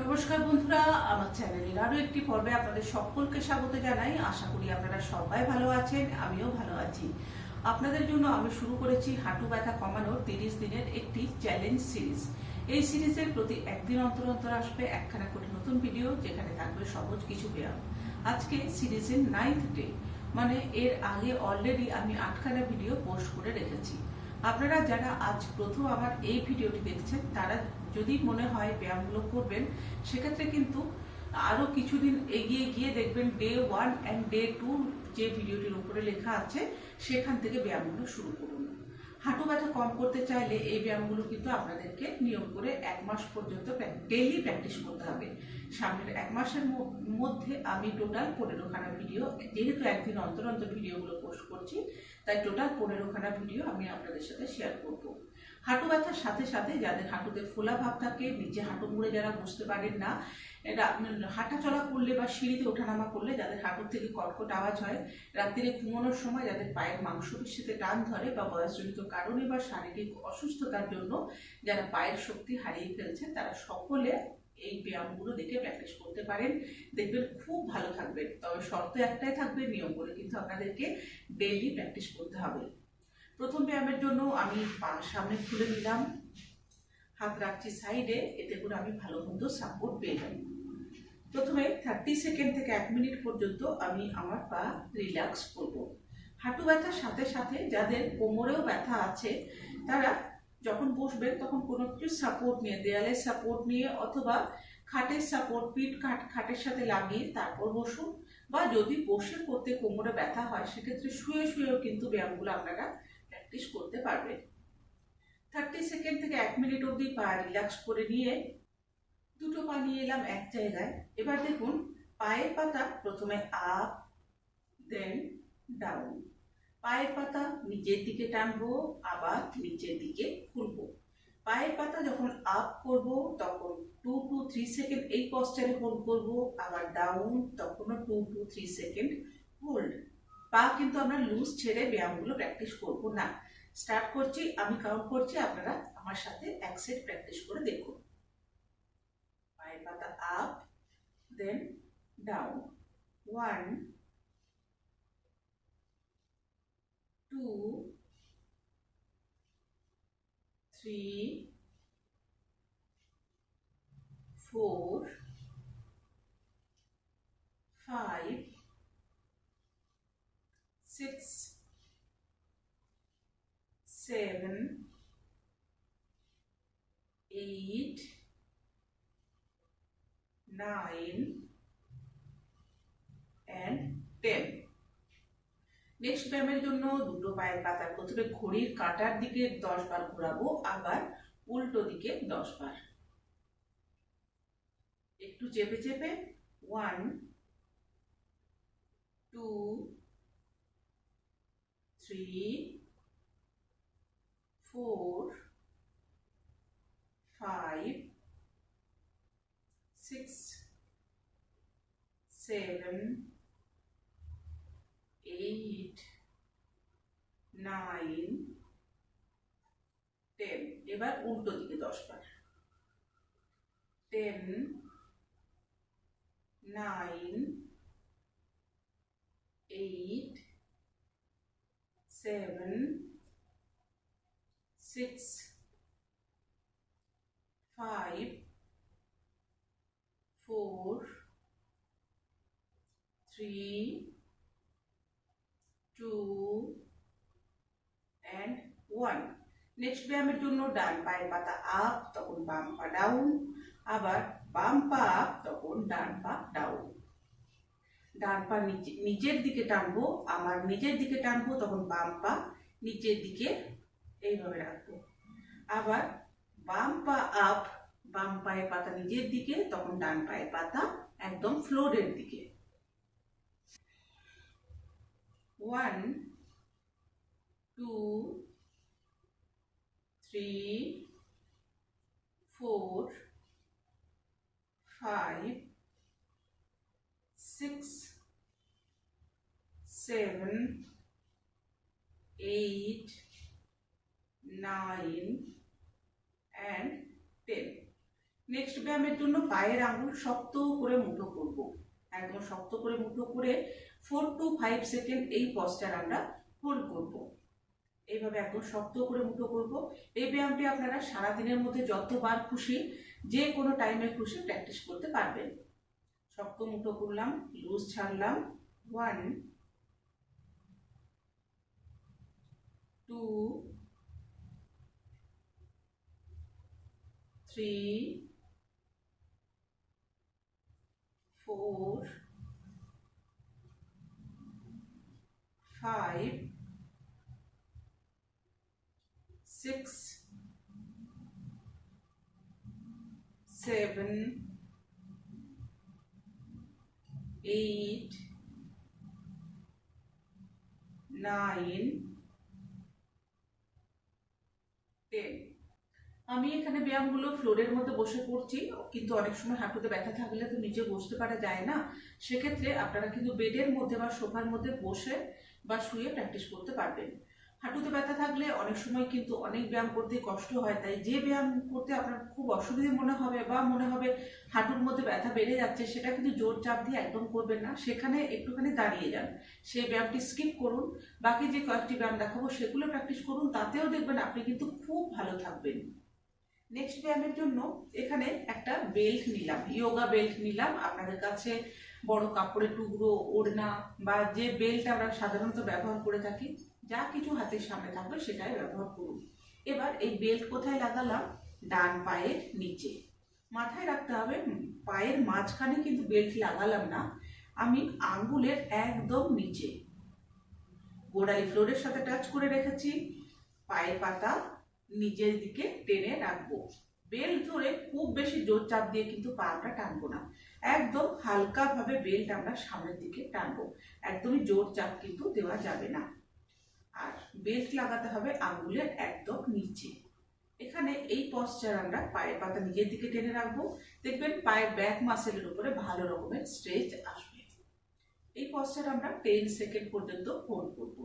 নমস্কার বন্ধুরা, আমার চ্যানেলের আরও একটি পর্বে আপনাদের সকলকে স্বাগত জানাই। আশা করি আপনারা সবাই ভালো আছেন, আমিও ভালো আছি। আপনাদের জন্য আমি শুরু করেছি হাঁটু ব্যথা কমানোর তিরিশ দিনের একটি চ্যালেঞ্জ সিরিজ। এই সিরিজের প্রতি একদিন অন্তর অন্তর আসবে একখানা করে নতুন ভিডিও, যেখানে থাকবে সহজ কিছু ব্যায়াম। আজকে সিরিজের নাইন্থ ডে মানে এর আগে অলরেডি আমি আটখানা ভিডিও পোস্ট করে রেখেছি। আপনারা যারা আজ প্রথম আমার এই ভিডিওটি দেখছেন, তারা যদি মনে হয় ব্যায়ামগুলো করবেন, সেক্ষেত্রে কিন্তু আরও কিছুদিন এগিয়ে গিয়ে দেখবেন day one and day two যে ভিডিওটির উপরে লেখা আছে, সেখান থেকে ব্যায়ামগুলো শুরু করুন। হাঁটু ব্যথা কম করতে চাইলে এই ব্যায়ামগুলো কিন্তু আপনাদেরকে নিয়ম করে এক মাস পর্যন্ত ডেইলি প্র্যাকটিস করতে হবে। সামনের এক মাসের মধ্যে আমি টোটাল পনেরোখানা ভিডিও যেহেতু একদিন অন্তর অন্তর ভিডিওগুলো পোস্ট করছি, তাই টোটাল পনেরোখানা ভিডিও আমি আপনাদের সাথে শেয়ার করব। হাঁটু ব্যথার সাথে সাথে যাদের হাঁটুতে ফোলা ভাব থাকে, নিচে হাঁটু মুড়ে যারা বুঝতে পারেন না এটা হাঁটা চলা করলে বা সিঁড়িতে ওঠানামা করলে যাদের হাঁটুর থেকে কটকট আওয়াজ হয় রাত্রিরে ঘুমানোর সময় যাদের পায়ের মাংসপেশিতে টান ধরে বা বয়সজনিত কারণে বা শারীরিক অসুস্থতার জন্য যারা পায়ের শক্তি হারিয়ে ফেলছে তারা সকলে এই ব্যায়ামগুলো দেখে প্র্যাকটিস করতে পারেন। দেখবেন খুব ভালো থাকবেন। তবে শর্ত একটাই থাকবে, নিয়ম করে কিন্তু আপনাদেরকে ডেইলি প্র্যাকটিস করতে হবে। প্রথম ব্যায়ামের জন্য আমি সামনে খুলে নিলাম হাত রাখছি সাইডে, এতে করে আমি ভালো মন্দ সাপোর্ট পেয়ে যাই প্রথমে থার্টি সেকেন্ড থেকে এক মিনিট পর্যন্ত আমি আমার পা রিল্যাক্স করব। হাঁটু ব্যথার সাথে সাথে যাদের কোমরেও ব্যথা আছে, তারা যখন বসবেন তখন কোনো কিছু সাপোর্ট নিয়ে, দেয়ালের সাপোর্ট নিয়ে অথবা খাটের সাপোর্ট পিঠ খাট, খাটের সাথে লাগিয়ে তারপর বসুন। বা যদি বসে করতে কোমরে ব্যথা হয়, সেক্ষেত্রে শুয়ে শুয়েও কিন্তু ব্যায়ামগুলো আপনারা প্র্যাকটিস করতে পারবেন থার্টি সেকেন্ড থেকে এক মিনিট অবধি পা রিল্যাক্স করে নিয়ে দুটো পা নিয়ে এলাম এক জায়গায়। এবার দেখুন, পায়ের পাতা প্রথমে আপ দেন ডাউন পায়ের পাতা নিচের দিকে টানবো, আবার নিচের দিকে খুলবো। পায়ের পাতা যখন আপ করব, তখন টু টু থ্রি সেকেন্ড এই পশ্চারে হোল্ড করব, আবার ডাউন তখনও two to three second hold পা কিন্তু আমরা লুজ ছেড়ে ব্যায়ামগুলো প্র্যাকটিস করব না। স্টার্ট করছি, আমি কাউন্ট করছি, আপনারা আমার সাথে এক সেট প্র্যাকটিস করে দেখুন। পায়ের পাতা up then down one two three four five six seven, eight, nine, and ten. Next ব্যায়ামের জন্য দুটো পায়ের পাতার প্রথমে ঘড়ির কাঁটার দিকে দশ বার ঘোরাবো আবার উল্টো দিকে দশ বার একটু চেপে চেপে one two three four, five, six, seven, eight, nine, ten. এবার উল্টো দিকে দশ বার ten nine eight seven six, five, four, three, two, and one. Next ব্যায়ামের জন্য ডান পায়ের পাতা আপ তখন বাম পা ডাউন আবার বাম পা আপ তখন ডান পা ডাউন ডান পা নিচে নিচের দিকে টানবো আমার নিজের দিকে টানবো তখন বাম পা নিচের দিকে এইভাবে রাখব। আবার বাম পা আপ বাম পায়ের পাতা নিজের দিকে তখন ডান পায়ের পাতা একদম ফ্লোরের দিকে। One two three four five six seven, eight, nine, and ten. Next ব্যায়ামের জন্য পায়ের আঙুল শক্ত করে মুঠো করব একদম শক্ত করে মুঠো করে ফোর টু ফাইভ সেকেন্ড এই পশ্চার আমরা হোল্ড করব। এইভাবে একদম শক্ত করে মুঠো করব। এই ব্যায়ামটি আপনারা সারাদিনের মধ্যে যতবার খুশি যে কোনো টাইমে খুশি প্র্যাকটিস করতে পারবেন। শক্ত মুঠো করলাম লুজ ছাড়লাম। One two three four, five, six, seven, eight, nine, ten. আমি এখানে ব্যায়ামগুলো ফ্লোরের মধ্যে বসে করছি কিন্তু অনেক সময় হাঁটুতে ব্যথা থাকলে তো নিচে বসতে পারা যায় না সেক্ষেত্রে আপনারা কিন্তু বেডের মধ্যে বা সোফার মধ্যে বসে বা শুয়ে প্র্যাকটিস করতে পারবেন। হাঁটুতে ব্যথা থাকলে অনেক সময় কিন্তু অনেক ব্যায়াম করতে কষ্ট হয়, তাই যে ব্যায়াম করতে আপনার খুব অসুবিধে মনে হবে বা মনে হবে হাঁটুর মধ্যে ব্যথা বেড়ে যাচ্ছে, সেটা কিন্তু জোর চাপ দিয়ে একদম করবেন না। সেখানে একটুখানি দাঁড়িয়ে যান। সেই ব্যায়ামটি স্কিপ করুন। বাকি যে কয়েকটি ব্যায়াম দেখাবো, সেগুলো প্র্যাকটিস করুন। তাতেও দেখবেন আপনি কিন্তু খুব ভালো থাকবেন। নেক্সট ব্যায়ামের জন্য এখানে একটা বেল্ট নিলাম। ইয়োগা বেল্ট নিলাম। আপনাদের কাছে বড় কাপড়ের টুকরো, ওড়না বা যে বেল্ট আমরা সাধারণত ব্যবহার করে থাকি, যা কিছু হাতের সামনে থাকবে সেটাই ব্যবহার করুন। এবার এই বেল্ট কোথায় লাগালাম? ডান পায়ের নিচে। মাথায় রাখতে হবে পায়ের মাঝখানে কিন্তু বেল্ট লাগালাম না। আমি আঙ্গুলের একদম নিচে। গোড়ালি ফ্লোরের সাথে টাচ করে রেখেছি। পায়ের পাতা নিজের দিকে টেনে রাখব। বেল্ট ধরে খুব বেশি জোর চাপ দিয়ে কিন্তু পাটা টানবো না। একদম হালকা ভাবে বেল্ট আমরা সামনের দিকে টানবো। একদমই জোর চাপ কিন্তু দেওয়া যাবে না। আর বেল্ট লাগাতে হবে আঙ্গুলের একদম নিচে। এখানে এই পশ্চার আমরা পায়ের পাতা নিজের দিকে টেনে রাখব। দেখবেন পায়ের ব্যাক মাসেলের উপরে ভালো রকমের স্ট্রেচ আসবে। এই পশ্চার আমরা টেন সেকেন্ড পর্যন্ত হোল্ড করব।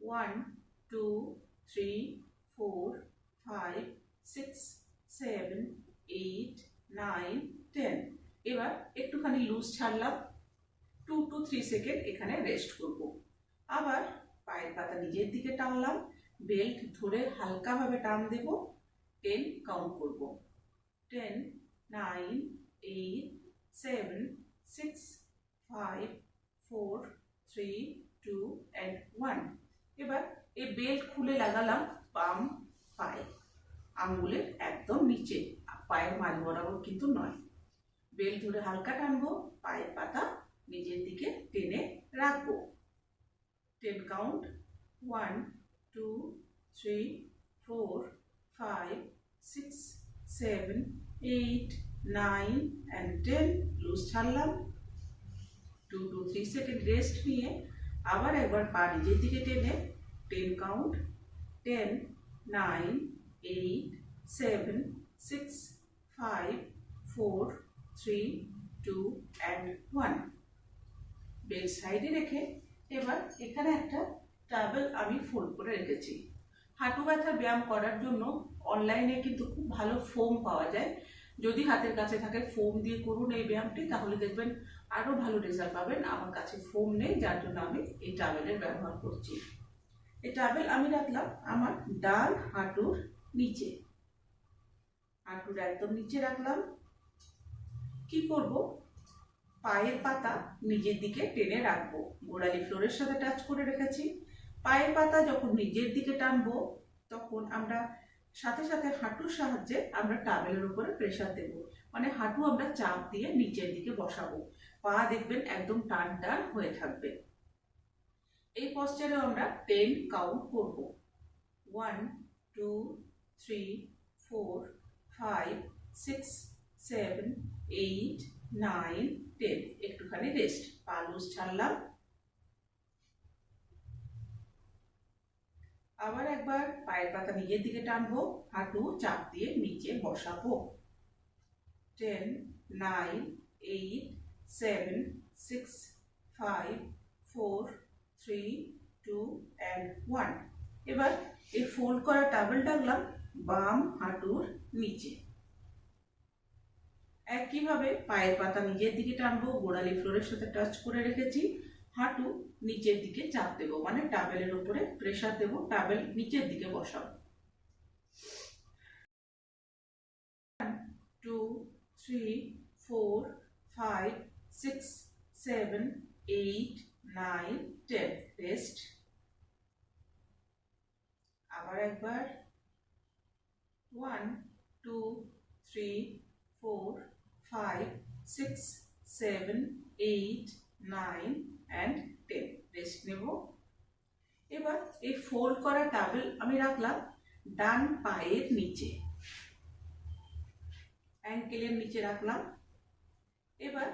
One two three four five six seven eight nine ten এবার একটুখানি লুজ ছাড়লাম। টু টু থ্রি সেকেন্ড এখানে রেস্ট করব। আবার পায়ের পাতা নিজের দিকে টানলাম। বেল্ট ধরে হালকাভাবে টান দেব। টেন কাউন্ট করব। Ten nine eight seven six five four three two and one এবার এই বেল্ট খুলে লাগালাম বাম পায়ে। আঙ্গুলের একদম নিচে পায়ের মাঝ বরাবর কিন্তু নয়। বেল ধরে হালকা টানবো, পায়ের পাতা নিজের দিকে টেনে রাখব। Ten count one two three four five six seven eight nine and ten loose ছাড়লাম। Two to three second rest নিয়ে আবার একবার পা নিজের দিকে টেনে। Ten count ten nine eight seven six five four three two and one bed সাইডে রেখে এবার এখানে একটা টাবেল আমি ফোল্ড করে রেখেছি। হাঁটু ব্যথার ব্যায়াম করার জন্য অনলাইনে কিন্তু খুব ভালো ফোম পাওয়া যায়। যদি হাতের কাছে থাকে ফোম দিয়ে করুন এই ব্যায়ামটি, তাহলে দেখবেন আরও ভালো রেজাল্ট পাবেন। আমার কাছে ফোম নেই, যার জন্য আমি এই টাবেলের ব্যবহার করছি। এই টাবেল আমি রাখলাম আমার ডান হাঁটুর নিচে। হাঁটুর একদম নিচে রাখলাম। কি করব? পায়ের পাতা নিজের দিকে টেনে রাখব। গোড়ালি ফ্লোরের সাথে টাচ করে রেখেছি। পায়ের পাতা যখন নিজের দিকে টানবো, তখন আমরা সাথে সাথে হাঁটুর সাহায্যে আমরা টাবেলের উপরে প্রেশার দেব। মানে হাঁটু আমরা চাপ দিয়ে নিচের দিকে বসাবো। পা দেখবেন একদম টান টান হয়ে থাকবে। এই পশ্চারে আমরা টেন কাউন্ট করব। One two three four five six seven eight nine ten একটুখানি রেস্ট পা লুজ ছাড়লাম। আবার একবার পায়ের পাতা নিজের দিকে টানবো হাঁটু চাপ দিয়ে নিচে বসাবো। Ten nine eight seven six five four three two and one এবার এই ফোল্ড করা টাবেল ডাকলাম বাম হাঁটুর নিচে। একইভাবে পায়ের পাতা নিজের দিকে টানবো, গোড়ালি ফ্লোরের সাথে টাচ করে রেখেছি। হাঁটু নিচের দিকে চাপ দেবো মানে টাবেলের উপরে প্রেসার দেবো টাবেল নিচের দিকে বসাবো। Two three four five six seven eight nine ten rest আবার একবার। One two three four five six seven eight nine and ten rest নেব। এবার এই ফোল্ড করা টাবেল আমি রাখলাম ডান পায়ের নিচে। অ্যাঙ্কেলের নিচে রাখলাম। এবার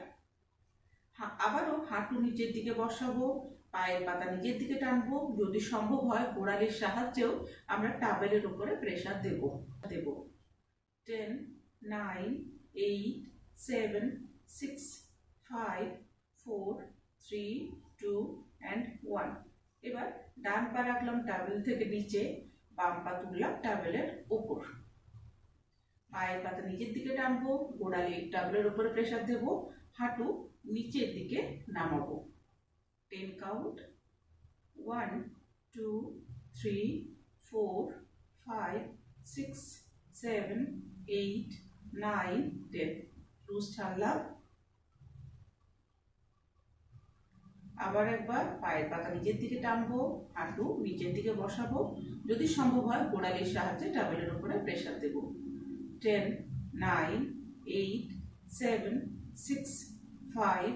আবারও হাঁটু নিচের দিকে বসাবো, পায়ের পাতা নিজের দিকে টানবো। যদি সম্ভব হয়, গোড়ালির সাহায্যেও আমরা টাবেলের উপরে প্রেসার দেব। দেব। Ten nine eight seven six five four three two and one এবার ডান পা রাখলাম টাবেল থেকে নিচে, বাম পা তুললাম টাবেলের উপর। পায়ের পাতা নিচের দিকে টানবো, গোড়ালি টাবলের উপরে প্রেসার দেব, হাঁটু নিচের দিকে নামাবো। Ten count one two three four five six seven eight nine ten loose ছাড়লাম। আবার একবার পায়ের পাতা নিচের দিকে টানবো হাঁটু নিচের দিকে বসাবো। যদি সম্ভব হয় গোড়ালির সাহায্যে টাবেলের উপরে প্রেসার দেবো। Ten nine eight seven six five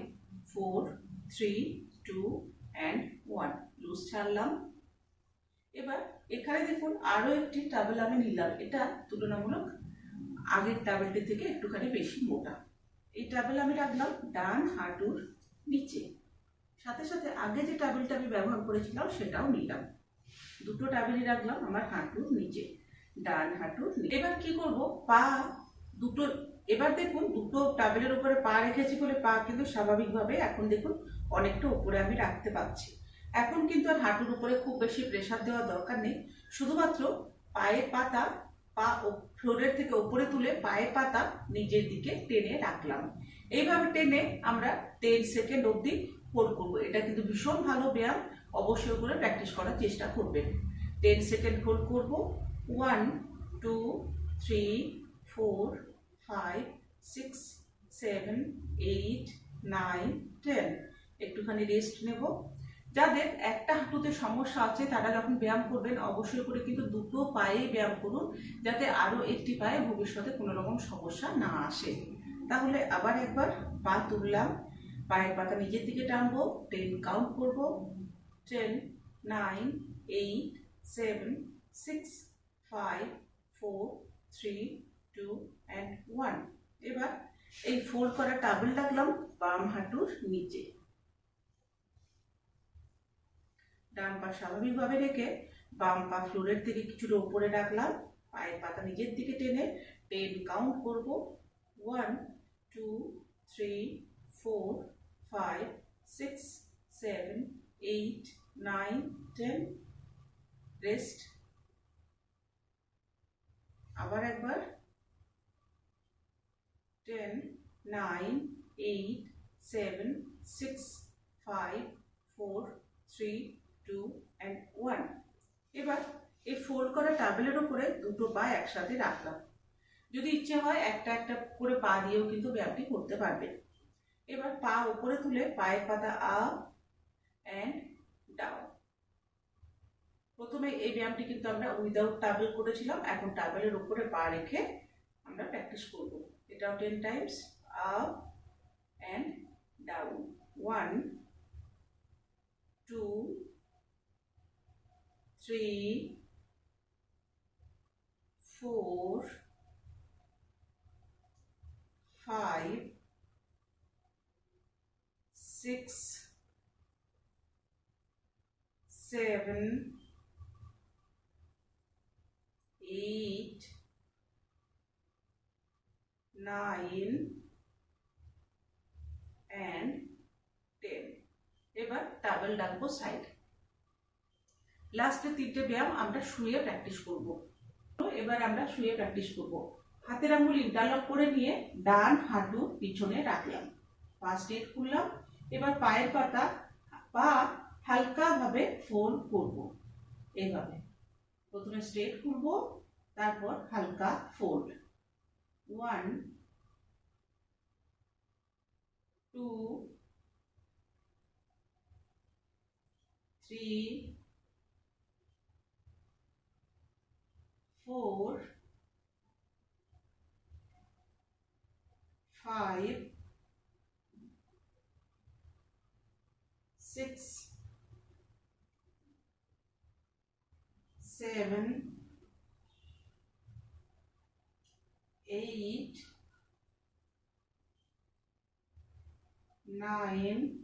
four three two and one loose ছাড়লাম। এবার এখানে দেখুন আরও একটি টাবেল আমি নিলাম। এটা তুলনামূলক আগের টাবেলটি থেকে একটুখানি বেশি মোটা। এই টাবেল আমি রাখলাম ডান হাঁটুর নিচে। সাথে সাথে আগে যে টাবেলটা আমি ব্যবহার করেছিলাম সেটাও নিলাম। দুটো টাবেলই রাখলাম আমার হাঁটুর নিচে, ডান হাঁটুর এবার কি করব? পা দুটো, এবার দেখুন দুটো টাবেলের উপরে পা রেখেছি বলে পা কিন্তু স্বাভাবিকভাবে এখন দেখুন অনেকটা উপরে আমি রাখতে পারছি। এখন কিন্তু আর হাঁটুর উপরে খুব বেশি প্রেসার দেওয়ার দরকার নেই। শুধুমাত্র পায়ের পাতা পা ফ্লোরের থেকে উপরে তুলে পায়ের পাতা নিজের দিকে টেনে রাখলাম। এইভাবে টেনে আমরা টেন সেকেন্ড অবধি হোল্ড করব। এটা কিন্তু ভীষণ ভালো ব্যায়াম, অবশ্যই করে প্র্যাকটিস করার চেষ্টা করবেন। টেন সেকেন্ড হোল্ড করব। One two three four five six seven eight nine ten একটুখানি রেস্ট নেব। যাদের একটা হাঁটুতে সমস্যা আছে, তারা যখন ব্যায়াম করবেন, অবশ্যই করে কিন্তু দুটো পায়ে ব্যায়াম করুন, যাতে আরও একটি পায়ে ভবিষ্যতে কোনো রকম সমস্যা না আসে। তাহলে আবার একবার পা তুললাম, পায়ের পাতা নিজের দিকে টানবো টেন কাউন্ট করব ten nine eight seven six five four three two and one এবার এই ফোল্ড করা টাবল রাখলাম বাম হাঁটুর নিচে। ডান পা স্বাভাবিকভাবে রেখে বাম পা ফ্লোরের থেকে কিছুটা উপরে রাখলাম। পায়ের পাতা নিজের দিকে টেনে টেন কাউন্ট করব। One two three four five six seven eight nine ten rest আবার একবার। Ten nine eight seven six five four three two and one এবার এই ফোল্ড করা টাবেলের উপরে দুটো পা একসাথে রাখলাম। যদি ইচ্ছে হয় একটা একটা করে পা দিয়েও কিন্তু ব্যায়ামটি করতে পারবে। এবার পা উপরে তুলে পায়ের পাতা আপ অ্যান্ড ডাউন প্রথমে এই ব্যায়ামটি কিন্তু আমরা উইদাউট টাবেল করেছিলাম। এখন টাবেলের উপরে পা রেখে আমরা প্র্যাকটিস করব। এটাও ten times up and down one two Three four five six, seven, eight, nine, and ten. এবার টাবেল ডাকবো সাইড লাস্টে তিনটে ব্যায়াম আমরা শুয়ে প্র্যাকটিস করব। এবার আমরা শুয়ে প্র্যাকটিস করব। হাতের আঙুল ইন্টারলক করে নিয়ে ডান হাঁটু পিছনে রাখলাম। পা স্ট্রেট খুললাম এবার পায়ের পাতা পা হালকাভাবে ফোল্ড করব। এভাবে। প্রথমে স্ট্রেট খুলবো তারপর হালকা fold one two three four, five, six, seven, eight, nine,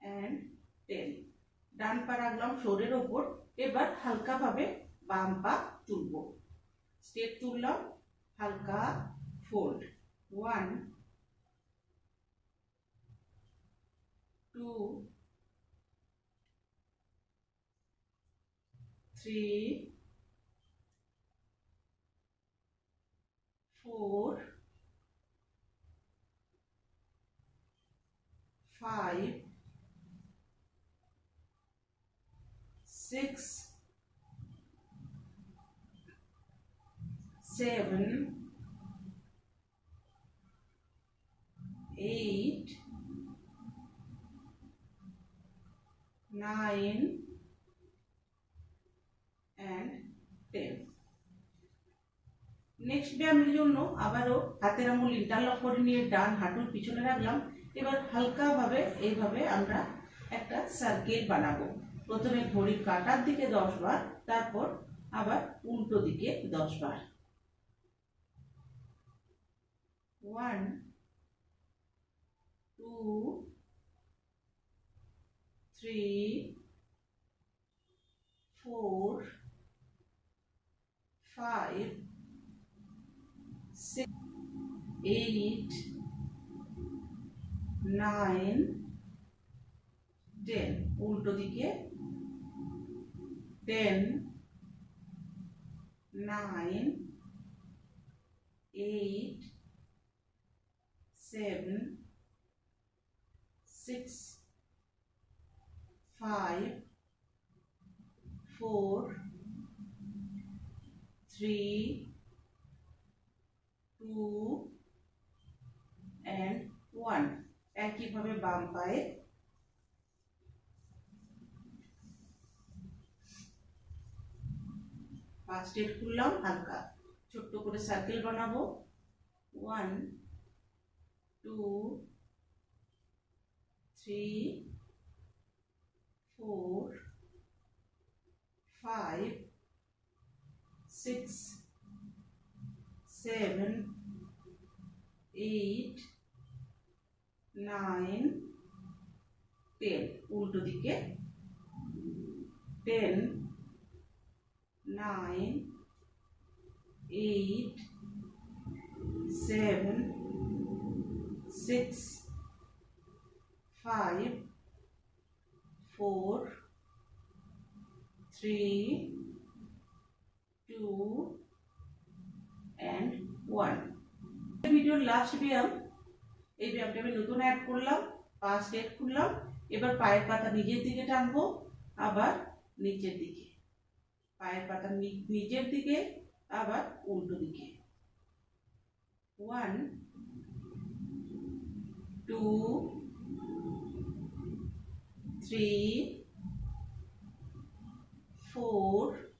and ten. ডান পা রাখলাম ফ্লোরের ওপর এবার হালকাভাবে বাম পা তুলব স্টেপ তুললাম হালকা fold one two three four five six, seven, eight, nine, and ten. Next ব্যায়ামের জন্য আবারও হাতের আঙুল ইন্টারলক করে নিয়ে ডান হাঁটুর পিছনে রাখলাম। এবার হালকাভাবে এইভাবে আমরা একটা সার্কেল বানাবো। প্রথমে ঘড়ির কাটার দিকে দশ বার তারপর আবার উল্টো দিকে দশ বার। one two three four five six eight nine ten উল্টো দিকে ten nine eight seven six five four three two and one একইভাবে বাম পায়ে ফার্স্ট এড খুললাম, হালকা ছোট্ট করে সার্কেল বানাবো। One two three four five six seven eight nine ten উল্টো দিকে ten nine, eight, seven, six, five, four, three, two, and one. ভিডিওর লাস্ট ব্যায়াম এই ব্যায়ামটা আমি নতুন অ্যাড করলাম পা স্টেট খুললাম এবার পায়ের পাতা নিজের দিকে টানবো আবার নিচের দিকে পায়ের পাতা নিচের দিকে আবার উল্টো দিকে one two, three, four,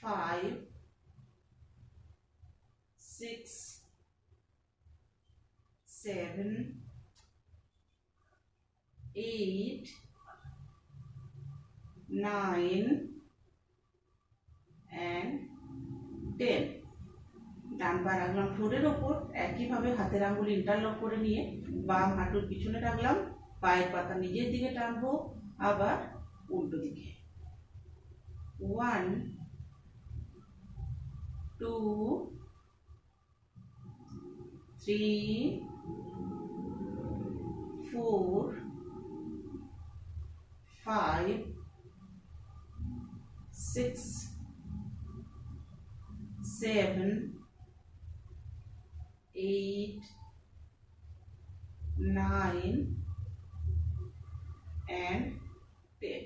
five, six, seven, eight, nine, and ten. ডান রাখলাম ফ্লোরের ওপর। একইভাবে হাতের আঙ্গুল ইন্টারলক করে নিয়ে বাম হাঁটুর পিছনে রাখলাম। পায়ের পাতা নিজের দিকে টানবো আবার উল্টো দিকে। One two three four five six seven, eight, nine, and ten.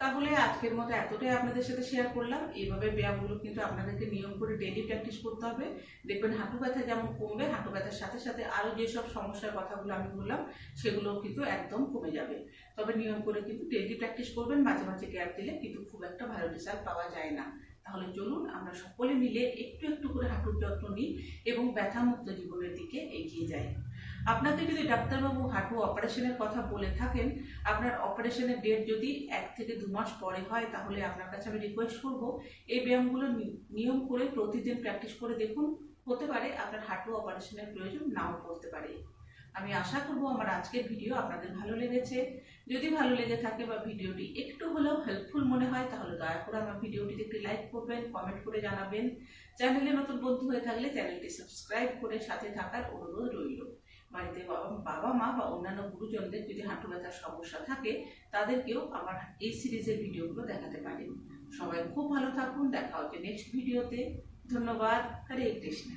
তাহলে আজকের মতো এতটাই আপনাদের সাথে শেয়ার করলাম। এইভাবে ব্যায়ামগুলো কিন্তু আপনাদেরকে নিয়ম করে ডেলি প্র্যাকটিস করতে হবে। দেখবেন হাঁটু ব্যথা যেমন কমবে হাঁটু ব্যথার সাথে সাথে আরও যেসব সমস্যার কথাগুলো আমি বললাম সেগুলো কিন্তু একদম কমে যাবে। তবে নিয়ম করে কিন্তু ডেলি প্র্যাকটিস করবেন মাঝে মাঝে গ্যাপ দিলে কিন্তু খুব একটা ভালো রেজাল্ট পাওয়া যায় না। তাহলে চলুন আমরা সকলে মিলে একটু একটু করে হাঁটুর যত্ন নিই এবং ব্যথামুক্ত জীবনের দিকে এগিয়ে যাই। আপনাকে যদি ডাক্তারবাবু হাঁটু অপারেশনের কথা বলে থাকেন, আপনার অপারেশনের ডেট যদি এক থেকে দু মাস পরে হয়, তাহলে আপনার কাছে আমি রিকোয়েস্ট করব, এই ব্যায়ামগুলো নিয়ম করে প্রতিদিন প্র্যাকটিস করে দেখুন, হতে পারে আপনার হাঁটু অপারেশনের প্রয়োজন নাও পড়তে পারে। আমি আশা করব আমার আজকের ভিডিও আপনাদের ভালো লেগেছে। যদি ভালো লেগে থাকে বা ভিডিওটি একটু হলেও হেল্পফুল মনে হয়, তাহলে দয়া করে আমার ভিডিওটিতে একটি লাইক করবেন কমেন্ট করে জানাবেন। চ্যানেলে নতুন বন্ধু হয়ে থাকলে চ্যানেলটি সাবস্ক্রাইব করে সাথে থাকার অনুরোধ রইল। বাড়িতে বাবা বাবা মা বা অন্যান্য গুরুজনদের যদি হাঁটু ব্যথার সমস্যা থাকে, তাদেরকেও আমার এই সিরিজের ভিডিওগুলো দেখাতে পারেন। সবাই খুব ভালো থাকুন, দেখা হচ্ছে নেক্সট ভিডিওতে ধন্যবাদ। হরে কৃষ্ণ।